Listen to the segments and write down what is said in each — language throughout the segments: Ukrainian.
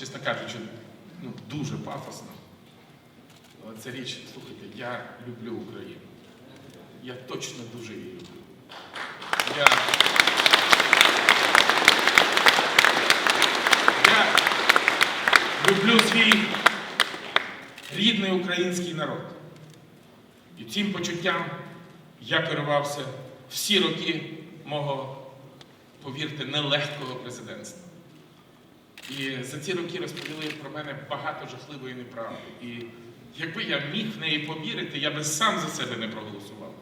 чесно кажучи, ну, дуже пафосно. Але ця річ, слухайте, я люблю Україну. Я точно дуже її люблю. Я, я люблю свій рідний український народ. І цим почуттям я керувався всі роки мого, повірте, нелегкого президентства. І за ці роки розповіли про мене багато жахливої неправди. І якби я міг в неї повірити, я би сам за себе не проголосував.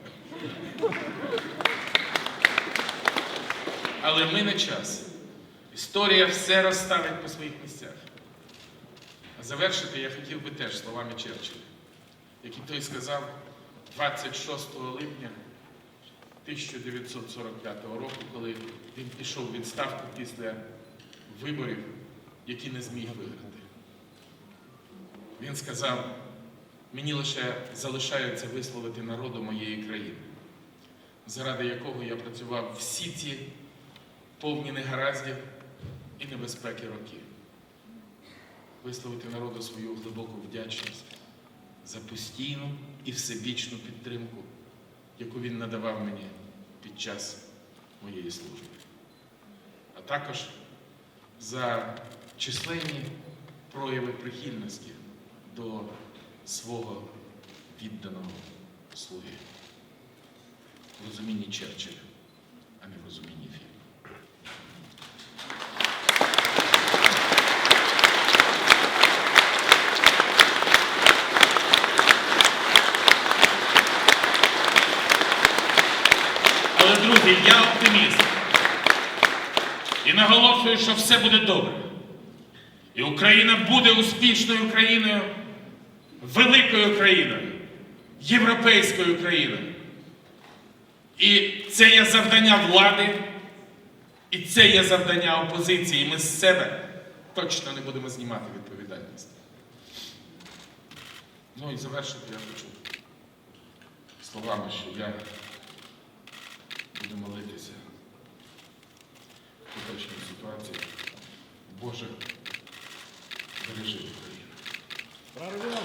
Але ми не час. Історія все розставить по своїх місцях. А завершити я хотів би теж словами Черчилля, який той сказав 26 липня 1945 року, коли він пішов у відставку після виборів, які не зміг виграти. Він сказав, мені лише залишається висловити народу моєї країни, заради якого я працював всі ці повні негараздів і небезпеки роки. Висловити народу свою глибоку вдячність за постійну і всебічну підтримку, яку він надавав мені під час моєї служби. А також за численні прояви прихильності до свого відданого слуги. В розумінні Черчилля, а не в розумінні фільму. Але, друзі, я оптиміст. І наголошую, що все буде добре. І Україна буде успішною країною, великою країною, європейською країною. І це є завдання влади, і це є завдання опозиції. Ми з себе точно не будемо знімати відповідальність. Ну і завершити я хочу словами, що я буду молитися в поточній ситуації. Боже, бережи Україну.